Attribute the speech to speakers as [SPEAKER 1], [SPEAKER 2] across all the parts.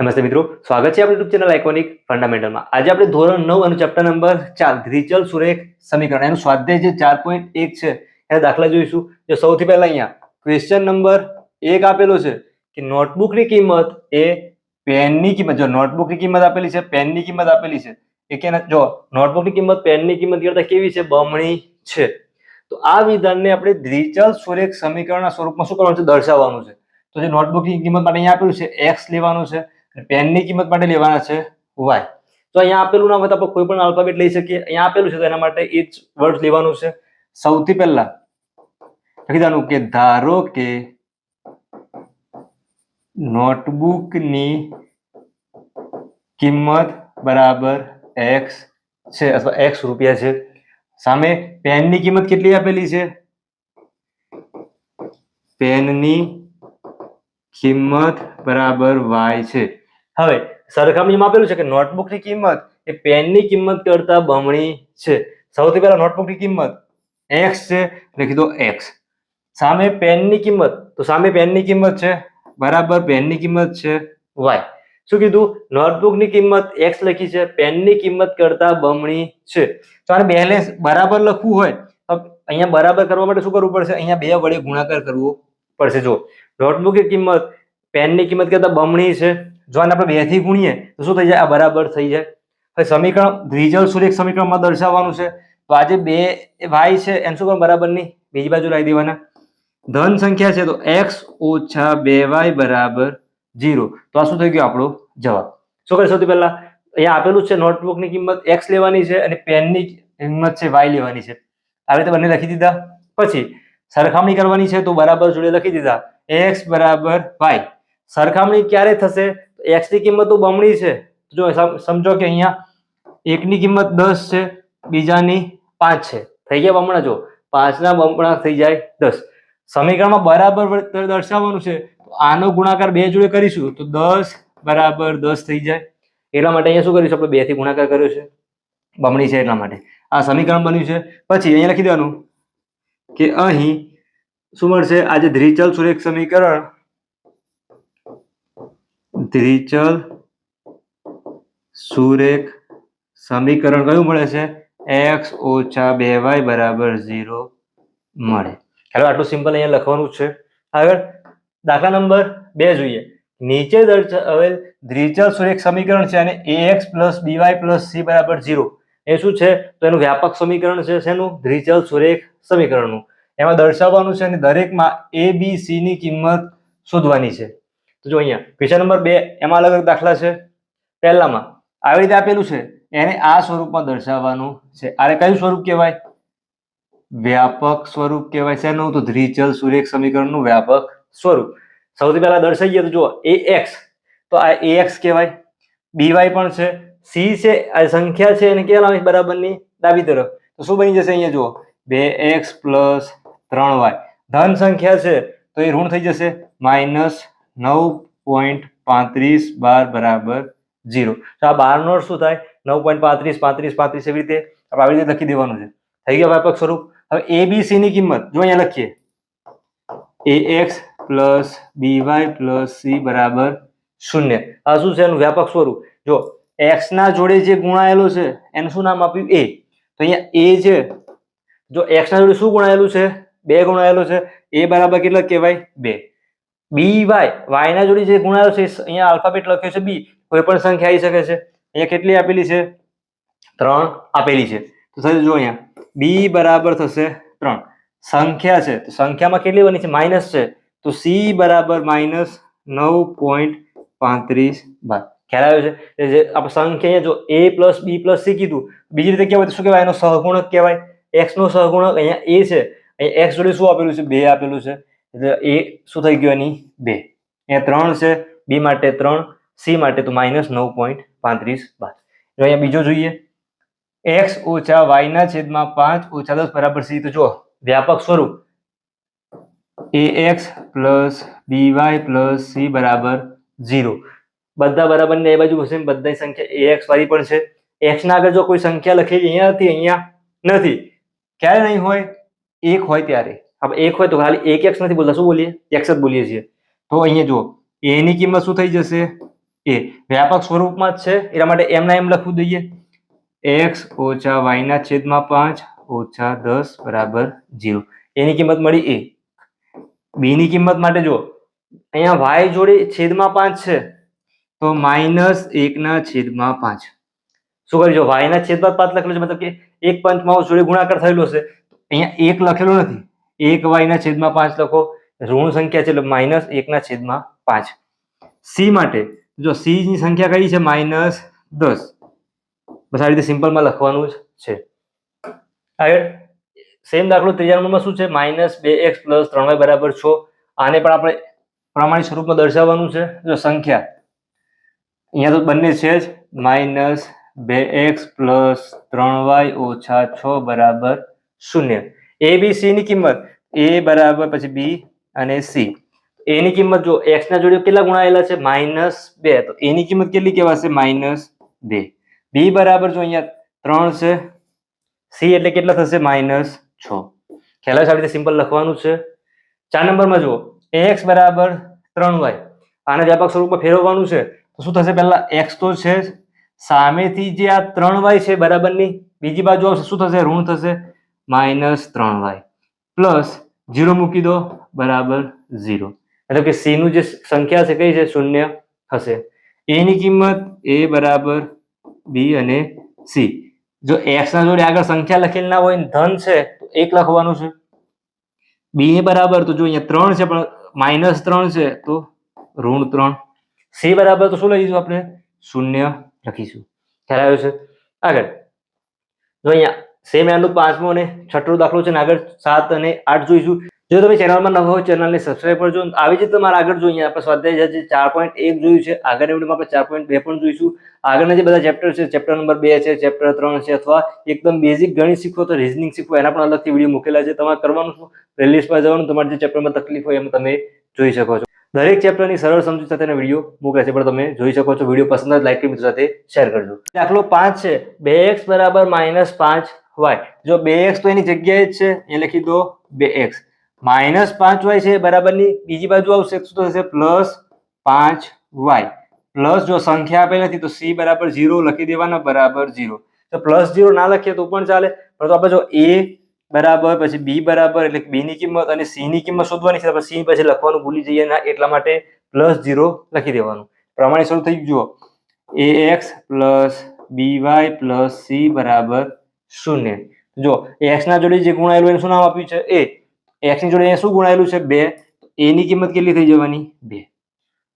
[SPEAKER 1] નમસ્તે મિત્રો, સ્વાગત છે આપણી યુટ્યુબ ચેનલ આઇકોનિક ફંડામેન્ટલમાં આજે આપણે ધોરણ નવ અને ચેપ્ટર નંબર ચાર દ્વિચલ સુરેખ સમીકરણ, એનું સ્વાધ્યાય જે ચાર પોઈન્ટ એક છે. એના દાખલા જોઈશું. જો સૌથી પહેલા અહીંયા ક્વેશ્ચન નંબર એક આપેલો છે કે નોટબુકની કિંમત એ પેનની કિંમત, જો નોટબુકની કિંમત આપેલી છે પેનની કિંમત આપેલી છે, એ કે જો નોટબુકની કિંમત પેનની કિંમત કરતા કેવી છે? બમણી છે. તો આ વિધાનને આપણે દ્વિચલ સુરેખ સમીકરણના સ્વરૂપમાં શું કરવાનું છે? દર્શાવવાનું છે. તો જે નોટબુકની કિંમત માટે અહીંયા આપેલું છે એક્સ લેવાનું છે. પેનની કિંમત માટે લેવાના છે વાય તો અહીંયા આપેલું ના હોય તો કોઈ પણ આલ્ફાબેટ લઈ શકીએ. અહીંયા આપેલું છે તો એના માટે એ જ વર્ડ લેવાનું છે. સૌથી પહેલા લખી દેવાનું કે ધારો કે નોટબુકની કિંમત બરાબર એક્સ છે અથવા એક્સ રૂપિયા છે. સામે પેનની કિંમત કેટલી આપેલી છે? પેનની કિંમત બરાબર વાય છે. હવે, સરખામણીમાં આપેલું છે કે નોટબુકની કિંમત એ પેનની કિંમત કરતા બમણી છે. સૌથી પહેલા નોટબુકની કિંમત એક્સ છે લખી દો એક્સ સામે પેનની કિંમત, તો સામે પેનની કિંમત છે? બરાબર, પેનની કિંમત છે વાય શું કીધું? નોટબુકની કિંમત એક્સ લખી છે, પેનની કિંમત કરતા બમણી છે. તો આને બેલેન્સ બરાબર લખવું હોય, તો અહીંયા બરાબર કરવા માટે શું કરવું પડશે? અહીંયા બે વડે ગુણાકાર કરવો પડશે. જો નોટબુકની કિંમત પેનની કિંમત કરતા બમણી છે. જો આને આપણે બેથી ગુણીએ, તો શું થઈ જાય? આ બરાબર થઈ જાય. હવે સમીકરણ, દ્વિજલ સુરેખ સમીકરણમાં દર્શાવવાનું છે. તો આજે બે વાય છે એમ શું બરાબર નહીં. બીજી બાજુ લાવી દેવાના. ધન સંખ્યા છે તો એક્સ ઓછા બે વાય બરાબર જીરો તો આ શું થઈ ગયું? આપણો જવાબ. શું કરે સૌથી પહેલા? અહીંયા આપેલું છે, નોટબુકની કિંમત એક્સ લેવાની છે અને પેનની કિંમત છે વાય લેવાની છે. આવી રીતે બંને લખી દીધા. પછી, સરખામણી કરવાની છે તો બરાબર જોડે લખી દીધા. એક્સ બરાબર વાય સરખામણી ક્યારે થશે? એક્સની કિંમત તો બમણી છે. જો સમજો કે અહીંયા એકની કિંમત દસ છે, બીજાની પાંચ છે. થઈ ગયા બમણા, જો. પાંચના બમણા થઈ જાય દસ. સમીકરણમાં બરાબર દર્શાવવાનું છે. તો આનો ગુણાકાર બે જોડે કરીશું. તો દસ બરાબર દસ થઈ જાય. એટલા માટે અહીંયા શું કરીશું? આપણે બેથી ગુણાકાર કર્યો છે. બમણી છે એટલા માટે. આ સમીકરણ બન્યું છે. પછી અહીંયા લખી દેવાનું કે અહીં શું મળશે? આજે ધ્રિચલ સુરેખ સમીકરણ દ્વિચલ સુરેખ, સમીકરણ કયું મળે છે? એક્સ ઓછા બે વાય બરાબર ઝીરો મળે. ચાલો આટલું સિમ્પલ અહીંયા લખવાનું છે. આગળ, દાખલા નંબર બે જોઈએ. નીચે દર્શાવેલ દ્વિચલ સુરેખ સમીકરણ છે અને A X plus BY plus C બરાબર ઝીરો. એ શું છે? તો એનું વ્યાપક સમીકરણ છે શેનું? દ્વિચલ સુરેખ સમીકરણનું. એમાં દર્શાવવાનું છે અને દરેકમાં એ બી સીની કિંમત શોધવાની છે. જો અહીંયા ક્વેશ્ચન નંબર બે એમાં અલગ અલગ દાખલા છે. પહેલામાં આવી રીતે આપેલું છે. એને આ સ્વરૂપમાં દર્શાવવાનું છે. આને કયું સ્વરૂપ કહેવાય? વ્યાપક સ્વરૂપ કહેવાય છે. એનું તો ધ્રિચલ સુરેખ સમીકરણનું વ્યાપક સ્વરૂપ. સૌથી પહેલા દર્શાવી ગયા તો જુઓ, એ એક્સ. તો આ એ એક્સ કહેવાય. બીવાય પણ છે. સી છે. આ સંખ્યા છે એને ક્યાં લાવી? બરાબરની ડાબી તરફ. તો શું બની જશે અહીંયા જુઓ? બે એક્સ પ્લસ ત્રણ વાય. ધન સંખ્યા છે તો એ ઋણ થઈ જશે. માઇનસ નવ પોઈન્ટ પાંત્રીસ બાર બરાબર ઝીરો. તો આ બારનો શું થાય? નવ પોઈન્ટ પાંત્રીસ પાંત્રીસ પાંત્રીસ એવી રીતે આપણે આવી રીતે લખી દેવાનું છે. થઈ ગયો વ્યાપક સ્વરૂપ? હવે એ ની કિંમત જો અહીંયા લખીએ. A X plus B Y plus C બરાબર શૂન્ય. આ શું છે એનું વ્યાપક સ્વરૂપ? જો એક્સ ના જોડે જે ગુણાયેલો છે, એનું શું નામ આપ્યું? એ તો અહીંયા એ છે જો એક્સ ના જોડે શું ગુણાયેલું છે? બે ગુણાયેલું છે. એ બરાબર કેટલા કહેવાય? બે. B Y. વાયના જોડે જે ગુણાયો છે, અહીંયા આલ્ફાબેટ લખ્યો છે બી. કોઈ પણ સંખ્યા આવી શકે છે. અહીંયા કેટલી આપેલી છે? ત્રણ આપેલી છે. તો થશે જો અહીંયા. બી બરાબર થશે ત્રણ. સંખ્યા છે. તો સંખ્યામાં કેટલી બની છે? માઇનસ છે. તો સી બરાબર માઇનસ નવ પોઈન્ટ પાંત્રીસ બાર. ખ્યાલ આવ્યો છે? જે આપણે સંખ્યા અહીંયા જો A plus B plus C કીધું, બીજી રીતે કહેવાય તો શું કહેવાય? એનો સહગુણક કહેવાય. એક્સ નો સહગુણક અહીંયા એ છે. અહીંયા એક્સ જોડે શું આપેલું છે? બે આપેલું છે. એટલે એ શું થઈ ગયું એની? બે. અહીંયા ત્રણ છે, બી માટે ત્રણ, સી માટે તો માઇનસ નવ પોઈન્ટ પાંત્રીસ જો અહીંયા બીજો જોઈએ. એક્સ ઓછા વાયના છેદમાં પાંચ ઓછા દસ બરાબર સી. તો જો વ્યાપક સ્વરૂપ. A X plus B Y plus C બરાબર ઝીરો. બધા બરાબર ને એ બાજુ હશે બધાની સંખ્યા એ એક્સ વાળી પણ છે. એક્સ ના આગળ જો કોઈ સંખ્યા લખેલી અહીંયા હતી અહીંયા નથી. ક્યારે નહીં હોય? એક હોય ત્યારે. આપણે એક હોય તો ખાલી એક એક્સ નથી બોલતા શું બોલીએ એક્સ જ બોલીએ છીએ તો અહીંયા જુઓ એ ની કિંમત શું થઈ જશે એ વ્યાપક સ્વરૂપમાં જ છે એના માટે એમના એમ લખવું જોઈએ એક્સ ઓછા વાયના છેદમાં પાંચ, ઓછા દસ બરાબર જીરો. એની કિંમત મળી એ બી ની કિંમત માટે જો, અહીંયા વાય જોડે છેદમાં પાંચ છે, તો માઇનસ એકના છેદમાં પાંચ. શું કર્યું? જો વાયના છેદમાં પાંચ લખેલું છે, મતલબ કે એક પંચમાંશ જોડે ગુણાકાર થયેલો છે અહીંયા એક લખેલો નથી. એક વાયના છેદમાં પાંચ લખો. ઋણ સંખ્યા છે એટલે માઇનસ એકના છેદમાં પાંચ. સી માટે જો સી ની સંખ્યા કઈ છે? માઇનસ દસ. બસ આ રીતે સિમ્પલમાં લખવાનું જ છે. આગળ સેમ દાખલો ત્રીજા નંબરમાં શું છે? માઇનસ બે એક્સ પ્લસ ત્રણ વાય બરાબર છો. આને પણ આપણે પ્રમાણિક સ્વરૂપમાં દર્શાવવાનું છે. જો સંખ્યા અહીંયા તો બંને છે જ. માઇનસ બે એક્સ પ્લસ ત્રણ વાય ઓછા છ બરાબર શૂન્ય. એ બી સી ની કિંમત. એ બરાબર પછી બી અને સી એની કિંમત જો એક્સ ના જોડે કેટલા ગુણાયેલા છે? માઇનસ બે. તો એની કિંમત કેટલી કહેવાશે માઇનસ બે. બી બરાબર જો અહીંયા ત્રણ છે. સી એટલે કેટલા થશે? માઇનસ છ. ખ્યાલ આવે રીતે સિમ્પલ લખવાનું છે. ચાર નંબરમાં જુઓ. એક્સ બરાબર ત્રણ વાય આને વ્યાપક સ્વરૂપમાં ફેરવવાનું છે. તો શું થશે? પહેલા એક્સ તો છે. સામેથી જે આ ત્રણ વાય છે બરાબરની, બીજી બાજુ આવશે, શું થશે? ઋણ થશે. માઇનસ ત્રણ વાય. પ્લસ જીરો મૂકી દો, બરાબર ઝીરો. એટલે કે સી નું જે સંખ્યા છે, કઈ છે? શૂન્ય હશે. એની કિંમત એ બરાબર બી અને સી જો એક્સ ના જોડે આગળ સંખ્યા લખેલી ના હોય ધન છે, તો એક લખવાનું છે. બી એ બરાબર, તો જો અહીંયા ત્રણ છે, પણ માઇનસ ત્રણ છે, તો ઋણ ત્રણ. સી બરાબર, તો શું લખીશું આપણે? શૂન્ય લખીશું. ખ્યાલ આવ્યો છે? આગળ. જો અહીંયા સેમ એનું પાંચમો અને છઠ્ઠો દાખલો છે અને આગળ સાત અને આઠ જોઈશું. જો તમે ચેનલમાં નવા હોય ચેનલને સબસ્ક્રાઈબ કરજો. આવી જ તમારે આગળ જોઈએ, આપણે સ્વાધ્યાય જે ચાર પોઈન્ટ એક જોયું છે. આગળની વિડીયોમાં આપણે ચાર પોઈન્ટ બે પણ જોઈશું. આગળના જે બધા ચેપ્ટર છે ચેપ્ટર નંબર બે છે ચેપ્ટર ત્રણ છે, અથવા એકદમ બેઝિક ગણિત શીખો તો રિઝનિંગ શીખવો એના પણ અલગથી વીડિયો મૂકેલા છે. તમારે કરવાનું શું? પ્લેલિસ્ટમાં જવાનું, તમારે જે ચેપ્ટરમાં તકલીફ હોય એમ તમે જોઈ શકો છો. દરેક ચેપ્ટરની સરળ સમજૂત સાથેના વીડિયો મૂકે છે, પણ તમે જોઈ શકો છો. વીડિયો પસંદ લાઈક કરી મિત્રો સાથે શેર કરજો. દાખલો પાંચ છે. બે એક્સ બરાબર માઇનસ પાંચ વાય જો બે એક્સ તો એની જગ્યાએ જ છે એ લખી દો બે એક્સ માઇનસ પાંચ વાય છે બરાબરની, બીજી બાજુ આવશે, શું થશે? પ્લસ પાંચ વાય પ્લસ જો સંખ્યા આપેલ નથી, તો સી બરાબર ઝીરો લખી દેવાના, બરાબર ઝીરો તો પ્લસ ઝીરો ના લખીએ તો પણ ચાલે. પરંતુ આપણે જો એ બરાબર, પછી બી બરાબર, એટલે બી ની કિંમત અને સી ની કિંમત શોધવાની છે સી પછી લખવાનું ભૂલી જઈએ ના, એટલા માટે પ્લસ ઝીરો લખી દેવાનું. પ્રમાણે શરૂ થઈ જુઓ. A X plus B Y plus C બરાબર શૂન્ય. જો એક્સ ના જોડે જે ગુણાયેલું એનું શું નામ આપ્યું છે? એ એક્સની જોડે અહીંયા શું ગુણાયેલું છે? બે. એ ની કિંમત કેટલી થઈ જવાની? બે.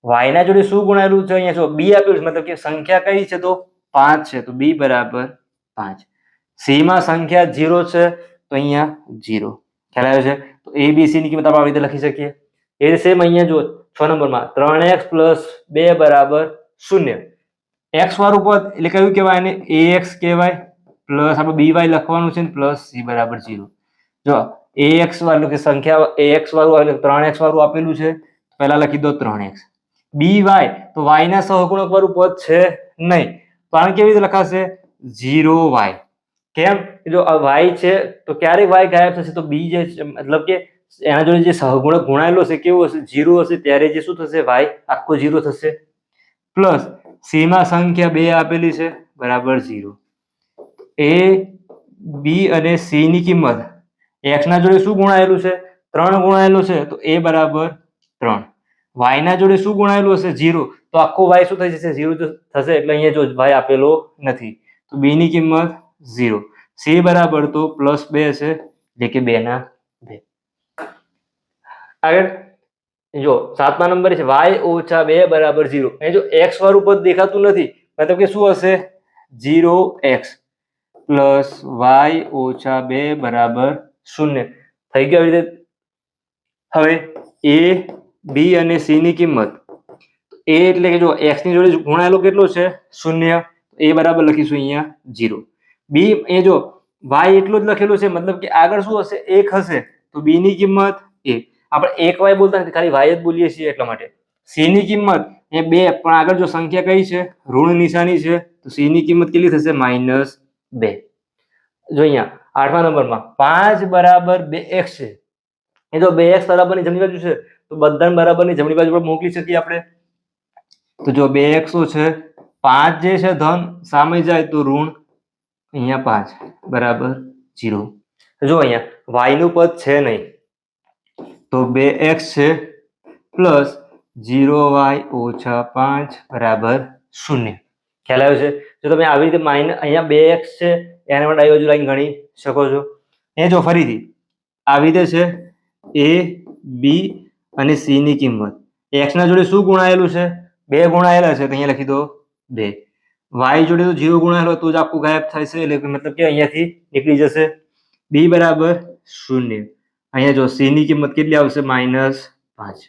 [SPEAKER 1] વાય ના જોડે શું ગુણાયેલું છે? અહીંયા જો બી આપેલું છે, મતલબ કે સંખ્યા કઈ છે તો? પાંચ છે. તો બી બરાબર પાંચ. સી માં સંખ્યા ઝીરો છે, તો અહીંયા ઝીરો ખ્યાલ આવ્યો છે? તો એ બી સી ની કિંમત આપણે આવી રીતે લખી શકીએ. એ સેમ અહીંયા જો, છ નંબરમાં. ત્રણ એક્સ પ્લસ બે બરાબર શૂન્ય. એક્સ વાળું પદ એટલે કયું કહેવાય એને? એ એક્સ કહેવાય. પ્લસ આપણે બી વાય લખવાનું છે ને પ્લસ સી બરાબર ઝીરો જો એ એક્સ વાળું કે સંખ્યા એ એક્સ વાળું આવેલું ત્રણ એક્સ વાળું આપેલું છે પહેલા લખી દો ત્રણ એક્સ બી વાય, તો વાય ના સહગુણક વાળું પદ છે નહીં. આને કેવી રીતે લખાશે? ઝીરો વાય કેમ? જો વાય છે, તો ક્યારે વાય ગાયબ થશે? તો બી જે મતલબ કે એના જોડે જે સહગુણક ગુણાયેલો હશે, કેવો હશે? જીરો હશે, ત્યારે જે શું થશે? વાય આખો જીરો થશે. પ્લસ સીમાં સંખ્યા બે આપેલી છે, બરાબર ઝીરો એ બી અને સી ની કિંમત. એક્સ ના જોડે શું ગુણાયેલું છે? ત્રણ ગુણાયેલું છે, તો એ બરાબર ત્રણ. વાય ના જોડે શું ગુણાયેલું હશે? ઝીરો. તો આખો વાય શું થઈ જશે? ઝીરો થશે, એટલે અહીંયા જો વાય આપેલો નથી. તો બી ની કિંમત ઝીરો. સી બરાબર તો પ્લસ બે છે એટલે કે બે ના બે. આગળ, જો સાતમા નંબર છે વાય ઓછા બે બરાબર ઝીરો. એ જો એક્સ વાળું પદ દેખાતું નથી, મતલબ કે શું હશે? ઝીરો એક્સ પ્લસ વાય ઓછા બે બરાબર શૂન્ય. થઈ ગયું રીતે? હવે એ, બી અને સી ની કિંમત. એ એટલે કે જો એક્સની જોડે ગુણાયેલો કેટલો છે? શૂન્ય. એ બરાબર લખીશું અહીંયા ઝીરો બી એ જો વાય એટલું જ લખેલું છે, મતલબ કે આગળ શું હશે? એક હશે. તો બી ની કિંમત એ. આપણે એક વાય બોલતા નથી, ખાલી વાય જ બોલીએ છીએ એટલા માટે. સી ની કિંમત એ બે, પણ આગળ જો સંખ્યા કઈ છે? ઋણ નિશાની છે. તો સી ની કિંમત કેટલી થશે? માઇનસ બે. જો અહીંયા આઠમા નંબરમાં પાંચ બરાબર બે એક્સ છે. એ જો બે એક્સ બરાબરની જમણી બાજુ છે, તો બધાને બરાબરની જમણી બાજુ પર મોકલી શકીએ આપણે. તો જો બે એક્સો છે? પાંચ જે છે ધન, સામે જાય તો ઋણ, અહીંયા પાંચ બરાબર જીરો. જો અહીંયા વાયનું પદ છે નહીં, તો બે એક્સ છે પ્લસ જીરો વાય ઓછા પાંચ બરાબર શૂન્ય. ખ્યાલ આવ્યો છે? જો તમે આવી રીતે માઇન અહીંયા બે એક્સ છે એને પણ ડાઈ લાઈન ગણી શકો છો. એ જો ફરીથી, આવી રીતે છે એ બી અને સી ની કિંમત. એક્સના જોડે શું ગુણાયેલું છે? બે ગુણાયેલા છે, તો અહીંયા લખી દો બે. વાય જોડે તો જીરો ગુણાયેલો તો જ આખું ગાયબ થાય છે, એટલે મતલબ કે અહીંયાથી નીકળી જશે. બી બરાબર શૂન્ય. અહીંયા જો સી ની કિંમત કેટલી આવશે? માઇનસ પાંચ.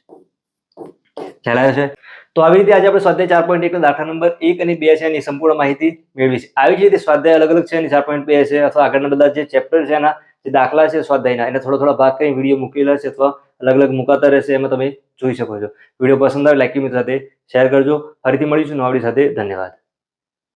[SPEAKER 1] ખ્યાલ આવે છે? તો આવી રીતે આજે આપણે સ્વાધ્યાય ચાર પોઈન્ટ એક દાખલા નંબર એક અને બે છે એની સંપૂર્ણ માહિતી મેળવી છે. આવી જ રીતે સ્વાધ્યાય અલગ અલગ છે એની ચાર પોઈન્ટ બે છે અથવા આગળના બધા જે ચેપ્ટર છે એના જે દાખલા છે સ્વાધ્યાયના, એને થોડો થોડો ભાગ કરી વીડિયો મૂકેલા છે અથવા અલગ અલગ મુકાતા રહેશે એમાં તમે જોઈ શકો છો. વીડિયો પસંદ આવે લાઈક મિત્રો સાથે શેર કરજો. ફરીથી મળીશું નવાડી સાથે. ધન્યવાદ.